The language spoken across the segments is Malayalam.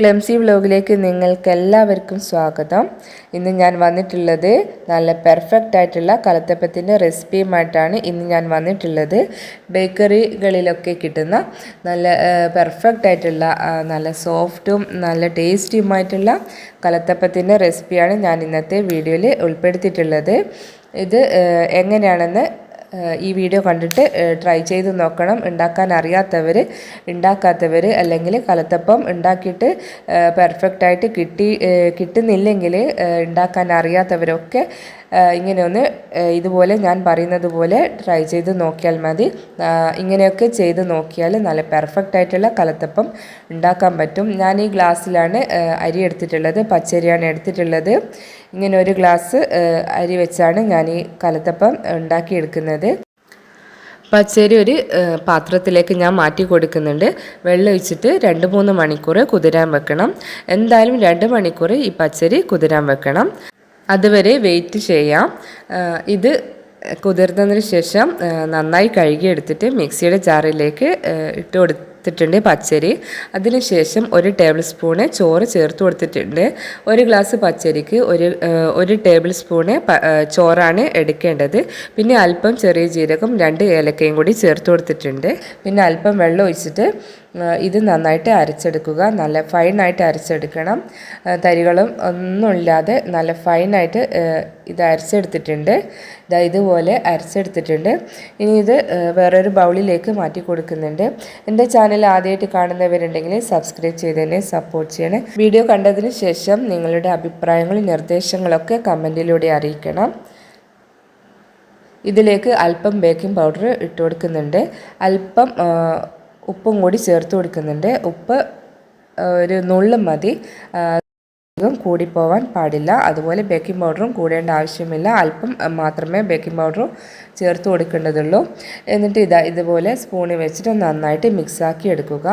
ക്ലെംസി വ്ലോഗിലേക്ക് നിങ്ങൾക്ക് എല്ലാവർക്കും സ്വാഗതം. ഇന്ന് ഞാൻ വന്നിട്ടുള്ളത് നല്ല പെർഫെക്റ്റ് ആയിട്ടുള്ള കലത്തപ്പത്തിന്റെ റെസിപ്പിയുമായിട്ടാണ് ഇന്ന് ഞാൻ വന്നിട്ടുള്ളത്. ബേക്കറികളിലൊക്കെ കിട്ടുന്ന നല്ല പെർഫെക്റ്റ് ആയിട്ടുള്ള നല്ല സോഫ്റ്റും നല്ല ടേസ്റ്റിയുമായിട്ടുള്ള കലത്തപ്പത്തിന്റെ റെസിപ്പിയാണ് ഞാൻ ഇന്നത്തെ വീഡിയോയിൽ ഉൾപ്പെടുത്തിയിട്ടുള്ളത്. ഇത് എങ്ങനെയാണെന്ന് ഈ വീഡിയോ കണ്ടിട്ട് ട്രൈ ചെയ്ത് നോക്കണം. ഉണ്ടാക്കാൻ അറിയാത്തവർ ഉണ്ടാക്കാത്തവർ അല്ലെങ്കിൽ കലത്തപ്പം ഉണ്ടാക്കിയിട്ട് പെർഫെക്റ്റായിട്ട് കിട്ടി കിട്ടുന്നില്ലെങ്കിൽ ഉണ്ടാക്കാൻ അറിയാത്തവരൊക്കെ ഇങ്ങനെ ഒന്ന് ഇതുപോലെ ഞാൻ പറയുന്നത് പോലെ ട്രൈ ചെയ്ത് നോക്കിയാൽ മതി. ഇങ്ങനെയൊക്കെ ചെയ്ത് നോക്കിയാൽ നല്ല പെർഫെക്റ്റ് ആയിട്ടുള്ള കലത്തപ്പം ഉണ്ടാക്കാൻ പറ്റും. ഞാൻ ഈ ഗ്ലാസ്സിലാണ് അരി എടുത്തിട്ടുള്ളത് പച്ചരിയാണ് എടുത്തിട്ടുള്ളത്. ഇങ്ങനെ ഒരു ഗ്ലാസ് അരി വെച്ചാണ് ഞാൻ ഈ കലത്തപ്പം ഉണ്ടാക്കിയെടുക്കുന്നത്. പച്ചരി ഒരു പാത്രത്തിലേക്ക് ഞാൻ മാറ്റി കൊടുക്കുന്നുണ്ട്. വെള്ളം ഒഴിച്ചിട്ട് രണ്ട് മൂന്ന് മണിക്കൂർ കുതിരാൻ വെക്കണം. എന്തായാലും രണ്ട് മണിക്കൂർ ഈ പച്ചരി കുതിരാൻ വെക്കണം. അതുവരെ വെയിറ്റ് ചെയ്യാം. ഇത് കുതിർന്നതിന് ശേഷം നന്നായി കഴുകിയെടുത്തിട്ട് മിക്സിയുടെ ജാറിലേക്ക് ഇട്ട് ഇട്ട് കൊടുത്തിട്ടുണ്ട് പച്ചരി. അതിനുശേഷം ഒരു ടേബിൾ സ്പൂണ് ചോറ് ചേർത്ത് കൊടുത്തിട്ടുണ്ട്. ഒരു ഗ്ലാസ് പച്ചരിക്ക് ഒരു ഒരു ടേബിൾ സ്പൂണ് ചോറാണ് എടുക്കേണ്ടത്. പിന്നെ അല്പം ചെറിയ ജീരകം രണ്ട് ഏലക്കയും കൂടി ചേർത്ത് കൊടുത്തിട്ടുണ്ട്. പിന്നെ അല്പം വെള്ളം ഒഴിച്ചിട്ട് ഇത് നന്നായിട്ട് അരച്ചെടുക്കുക. നല്ല ഫൈനായിട്ട് അരച്ചെടുക്കണം. തരികളും ഒന്നുമില്ലാതെ നല്ല ഫൈനായിട്ട് ഇത് അരച്ചെടുത്തിട്ടുണ്ട്. ഇതാ ഇതുപോലെ അരച്ചെടുത്തിട്ടുണ്ട്. ഇനി ഇത് വേറൊരു ബൗളിലേക്ക് മാറ്റി കൊടുക്കുന്നുണ്ട്. എന്റെ ചാനൽ ആദ്യമായിട്ട് കാണുന്നവരുണ്ടെങ്കിൽ സബ്സ്ക്രൈബ് ചെയ്തതിനെ സപ്പോർട്ട് ചെയ്യണേ. വീഡിയോ കണ്ടതിന് ശേഷം നിങ്ങളുടെ അഭിപ്രായങ്ങളും നിർദ്ദേശങ്ങളൊക്കെ കമന്റിലൂടെ അറിയിക്കണം. ഇതിലേക്ക് അല്പം ബേക്കിംഗ് പൗഡർ ഇട്ട് കൊടുക്കുന്നുണ്ട്. അല്പം ഉപ്പും കൂടി ചേർത്ത് കൊടുക്കുന്നുണ്ട്. ഉപ്പ് ഒരു നുള്ളും മതി. അധികം കൂടിപ്പോവാൻ പാടില്ല. അതുപോലെ ബേക്കിംഗ് പൗഡറും കൂടേണ്ട ആവശ്യമില്ല. അല്പം മാത്രമേ ബേക്കിംഗ് പൗഡറും ചേർത്ത് കൊടുക്കേണ്ടതുള്ളൂ. എന്നിട്ട് ഇതാ ഇതുപോലെ സ്പൂണിൽ വെച്ചിട്ട് നന്നായിട്ട് മിക്സാക്കി എടുക്കുക.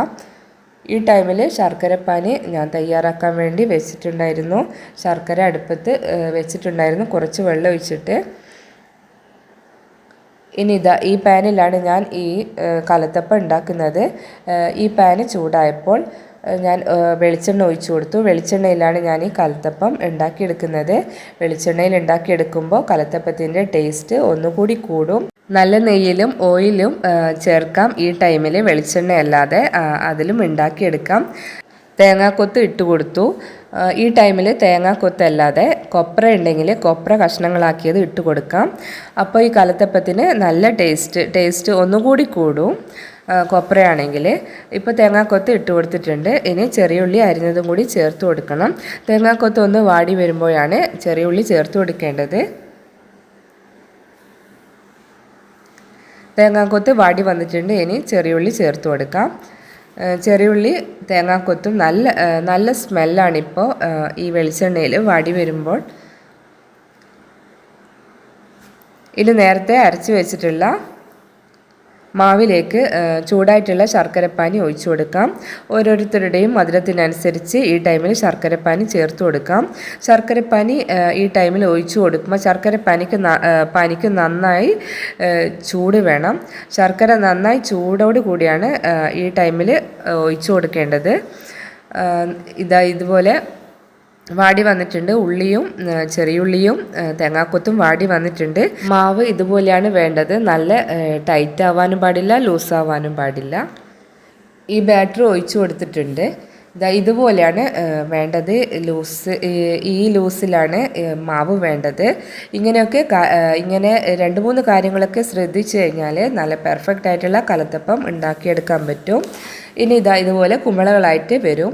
ഈ ടൈമിൽ ശർക്കരപ്പാനി ഞാൻ തയ്യാറാക്കാൻ വേണ്ടി വെച്ചിട്ടുണ്ടായിരുന്നു. ശർക്കര അടുപ്പത്ത് വെച്ചിട്ടുണ്ടായിരുന്നു. കുറച്ച് വെള്ളം ഒഴിച്ചിട്ട്. ഇനി ഇതാ ഈ പാനിലാണ് ഞാൻ ഈ കലത്തപ്പം ഉണ്ടാക്കുന്നത്. ഈ പാന് ചൂടായപ്പോൾ ഞാൻ വെളിച്ചെണ്ണ ഒഴിച്ചു കൊടുത്തു. വെളിച്ചെണ്ണയിലാണ് ഞാൻ ഈ കലത്തപ്പം ഉണ്ടാക്കിയെടുക്കുന്നത്. വെളിച്ചെണ്ണയിൽ ഉണ്ടാക്കിയെടുക്കുമ്പോൾ കലത്തപ്പത്തിന്റെ ടേസ്റ്റ് ഒന്നുകൂടി കൂടും. നല്ല നെയ്യിലും ഓയിലും ചേർക്കാം. ഈ ടൈമിൽ വെളിച്ചെണ്ണ അല്ലാതെ അതിലും ഉണ്ടാക്കിയെടുക്കാം. തേങ്ങാക്കൊത്ത് ഇട്ട് കൊടുത്തു. ഈ ടൈമിൽ തേങ്ങാക്കൊത്ത് കൊത്തല്ലാതെ കൊപ്ര ഉണ്ടെങ്കിൽ കൊപ്ര കഷ്ണങ്ങളാക്കിയത് ഇട്ട് കൊടുക്കാം. അപ്പോൾ ഈ കലത്തപ്പത്തിന് നല്ല ടേസ്റ്റ് ടേസ്റ്റ് ഒന്നുകൂടി കൂടും കൊപ്രയാണെങ്കിൽ ഇപ്പോൾ തേങ്ങാക്കൊത്ത് ഇട്ട് കൊടുത്തിട്ടുണ്ട്. ഇനി ചെറിയ ഉള്ളി അരിഞ്ഞതും കൂടി ചേർത്ത് കൊടുക്കണം. തേങ്ങാക്കൊത്ത് ഒന്ന് വാടി വരുമ്പോഴാണ് ചെറിയ ഉള്ളി ചേർത്ത് കൊടുക്കേണ്ടത്. തേങ്ങാക്കൊത്ത് വാടി വന്നിട്ടുണ്ട്. ഇനി ചെറിയ ഉള്ളി ചേർത്ത് കൊടുക്കാം. ചെറിയുള്ളി തേങ്ങാക്കൊത്തും നല്ല നല്ല സ്മെല്ലാണിപ്പോൾ ഈ വെളിച്ചെണ്ണയിൽ വടി വരുമ്പോൾ. ഇത് നേരത്തെ അരച്ച് വെച്ചിട്ടുള്ള മാവിലേക്ക് ചൂടായിട്ടുള്ള ശർക്കരപ്പാനി ഒഴിച്ചു കൊടുക്കാം. ഓരോരുത്തരുടെയും മധുരത്തിനനുസരിച്ച് ഈ ടൈമിൽ ശർക്കരപ്പാനി ചേർത്ത് കൊടുക്കാം. ശർക്കരപ്പാനി ഈ ടൈമിൽ ഒഴിച്ചു കൊടുക്കുമ്പോൾ ശർക്കരപ്പാനിക്ക് പനിക്ക് പാനിക്ക് നന്നായി ചൂട് വേണം. ശർക്കര നന്നായി ചൂടോട് കൂടിയാണ് ഈ ടൈമിൽ ഒഴിച്ചു കൊടുക്കേണ്ടത്. ഇതാ ഇതുപോലെ വാടി വന്നിട്ടുണ്ട്. ഉള്ളിയും ചെറിയുള്ളിയും തേങ്ങാക്കൊത്തും വാടി വന്നിട്ടുണ്ട്. മാവ് ഇതുപോലെയാണ് വേണ്ടത്. നല്ല ടൈറ്റ് ആവാനും പാടില്ല ലൂസ് ആവാനും പാടില്ല. ഈ ബാറ്റർ ഒഴിച്ചു കൊടുത്തിട്ടുണ്ട്. ഇതാ ഇതുപോലെയാണ് വേണ്ടത്. ലൂസ് ഈ ലൂസിലാണ് മാവ് വേണ്ടത്. ഇങ്ങനെയൊക്കെ ഇങ്ങനെ രണ്ട് മൂന്ന് കാര്യങ്ങളൊക്കെ ശ്രദ്ധിച്ചു കഴിഞ്ഞാൽ നല്ല പെർഫെക്റ്റ് ആയിട്ടുള്ള കലത്തപ്പം ഉണ്ടാക്കിയെടുക്കാൻ പറ്റും. ഇനി ഇതാ ഇതുപോലെ കുമ്പളകളായിട്ട് വരും.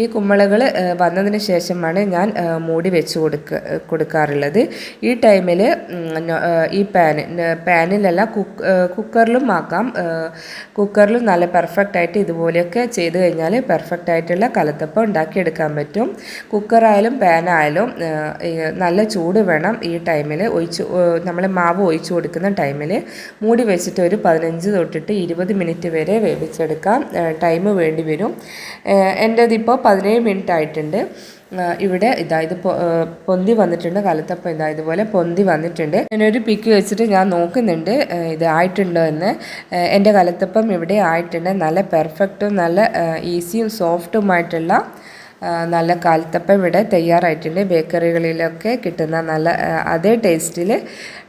ഈ കുമ്പളകൾ വന്നതിന് ശേഷമാണ് ഞാൻ മൂടി വെച്ച് കൊടുക്ക കൊടുക്കാറുള്ളത്. ഈ ടൈമിൽ ഈ പാന് പാനിലല്ല കുക്ക് കുക്കറിലും ആക്കാം. കുക്കറിലും നല്ല പെർഫെക്റ്റ് ആയിട്ട് ഇതുപോലെയൊക്കെ ചെയ്ത് കഴിഞ്ഞാൽ പെർഫെക്റ്റ് ആയിട്ടുള്ള കലത്തപ്പം ഉണ്ടാക്കിയെടുക്കാൻ പറ്റും. കുക്കറായാലും പാനായാലും നല്ല ചൂട് വേണം ഈ ടൈമിൽ ഒഴിച്ച് നമ്മൾ മാവ് ഒഴിച്ചു കൊടുക്കുന്ന ടൈമിൽ മൂടി വെച്ചിട്ട് ഒരു പതിനഞ്ച് തൊട്ടിട്ട് ഇരുപത് മിനിറ്റ് വരെ വേവിച്ചെടുക്കാം. ടൈം വേണ്ടി വരും. എന്റെതിപ്പോൾ പതിനേഴ് മിനിറ്റ് ആയിട്ടുണ്ട്. ഇവിടെ ഇതാ ഇത് പൊന്തി വന്നിട്ടുണ്ട്. കലത്തപ്പം ഇതാ ഇതുപോലെ പൊന്തി വന്നിട്ടുണ്ട്. ഞാനൊരു പിക്ക് വെച്ചിട്ട് ഞാൻ നോക്കുന്നുണ്ട്. ഇത് ആയിട്ടുണ്ടോ എന്ന്. എന്റെ കലത്തപ്പം ഇവിടെ ആയിട്ടുണ്ട്. നല്ല പെർഫെക്റ്റും നല്ല ഈസിയും സോഫ്റ്റുമായിട്ടുള്ള നല്ല കാലത്തപ്പം ഇവിടെ തയ്യാറായിട്ടുണ്ട്. ബേക്കറികളിലൊക്കെ കിട്ടുന്ന നല്ല അതേ ടേസ്റ്റിൽ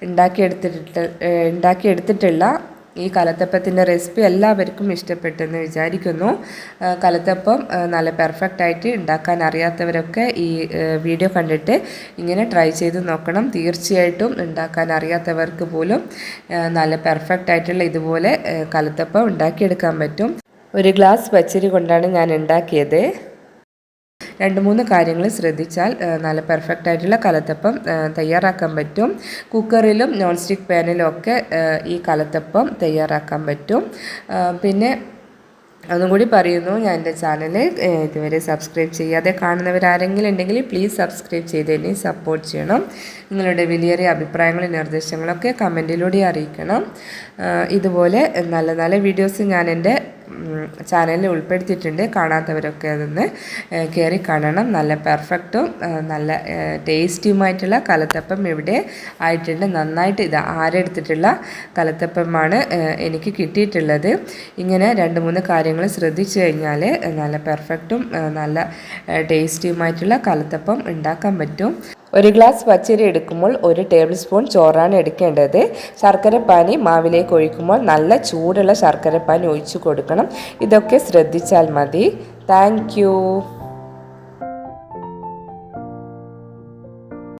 ഉണ്ടാക്കിയെടുത്തിട്ട് ഉണ്ടാക്കിയെടുത്തിട്ടുള്ള ഈ കലത്തപ്പത്തിന്റെ റെസിപ്പി എല്ലാവർക്കും ഇഷ്ടപ്പെട്ടെന്ന് വിചാരിക്കുന്നു. കലത്തപ്പം നല്ല പെർഫെക്റ്റ് ആയിട്ട് ഉണ്ടാക്കാൻ അറിയാത്തവരൊക്കെ ഈ വീഡിയോ കണ്ടിട്ട് ഇങ്ങനെ ട്രൈ ചെയ്ത് നോക്കണം. തീർച്ചയായിട്ടും ഉണ്ടാക്കാൻ അറിയാത്തവർക്ക് പോലും നല്ല പെർഫെക്റ്റ് ആയിട്ടുള്ള ഇതുപോലെ കലത്തപ്പം ഉണ്ടാക്കിയെടുക്കാൻ പറ്റും. ഒരു ഗ്ലാസ് പച്ചരി കൊണ്ടാണ് ഞാൻ ഉണ്ടാക്കിയത്. രണ്ട് മൂന്ന് കാര്യങ്ങൾ ശ്രദ്ധിച്ചാൽ നല്ല പെർഫെക്റ്റ് ആയിട്ടുള്ള കലത്തപ്പം തയ്യാറാക്കാൻ പറ്റും. കുക്കറിലും നോൺ സ്റ്റിക്ക് പാനിലും ഒക്കെ ഈ കലത്തപ്പം തയ്യാറാക്കാൻ പറ്റും. പിന്നെ ഒന്നും കൂടി പറയുന്നു ഞാൻ എന്റെ ചാനൽ ഇതുവരെ സബ്സ്ക്രൈബ് ചെയ്യാതെ കാണുന്നവരാരെങ്കിലും ഉണ്ടെങ്കിൽ പ്ലീസ് സബ്സ്ക്രൈബ് ചെയ്ത് എന്നെ സപ്പോർട്ട് ചെയ്യണം. നിങ്ങളുടെ വിലയേറിയ അഭിപ്രായങ്ങളും നിർദ്ദേശങ്ങളൊക്കെ കമന്റിലൂടെ അറിയിക്കണം. ഇതുപോലെ നല്ല നല്ല വീഡിയോസ് ഞാൻ എന്റെ ചാനലിൽ ഉൾപ്പെടുത്തിയിട്ടുണ്ട്. കാണാത്തവരൊക്കെ അതൊന്ന് കയറി കാണണം. നല്ല പെർഫെക്റ്റും നല്ല ടേസ്റ്റിയുമായിട്ടുള്ള കലത്തപ്പം ഇവിടെ ആയിട്ടുണ്ട്. നന്നായിട്ട് ഇത് ആരെടുത്തിട്ടുള്ള കലത്തപ്പമാണ് എനിക്ക് കിട്ടിയിട്ടുള്ളത്. ഇങ്ങനെ രണ്ട് മൂന്ന് കാര്യങ്ങൾ ശ്രദ്ധിച്ചു കഴിഞ്ഞാൽ നല്ല പെർഫെക്റ്റും നല്ല ടേസ്റ്റിയുമായിട്ടുള്ള കലത്തപ്പം ഉണ്ടാക്കാൻ പറ്റും. ഒരു ഗ്ലാസ് പച്ചരി എടുക്കുമ്പോൾ ഒരു ടേബിൾ സ്പൂൺ ചോറാണ് എടുക്കേണ്ടത്. ശർക്കരപ്പാനി മാവിലേക്ക് ഒഴിക്കുമ്പോൾ നല്ല ചൂടുള്ള ശർക്കരപ്പാനി ഒഴിച്ചു കൊടുക്കണം. ഇതൊക്കെ ശ്രദ്ധിച്ചാൽ മതി. താങ്ക്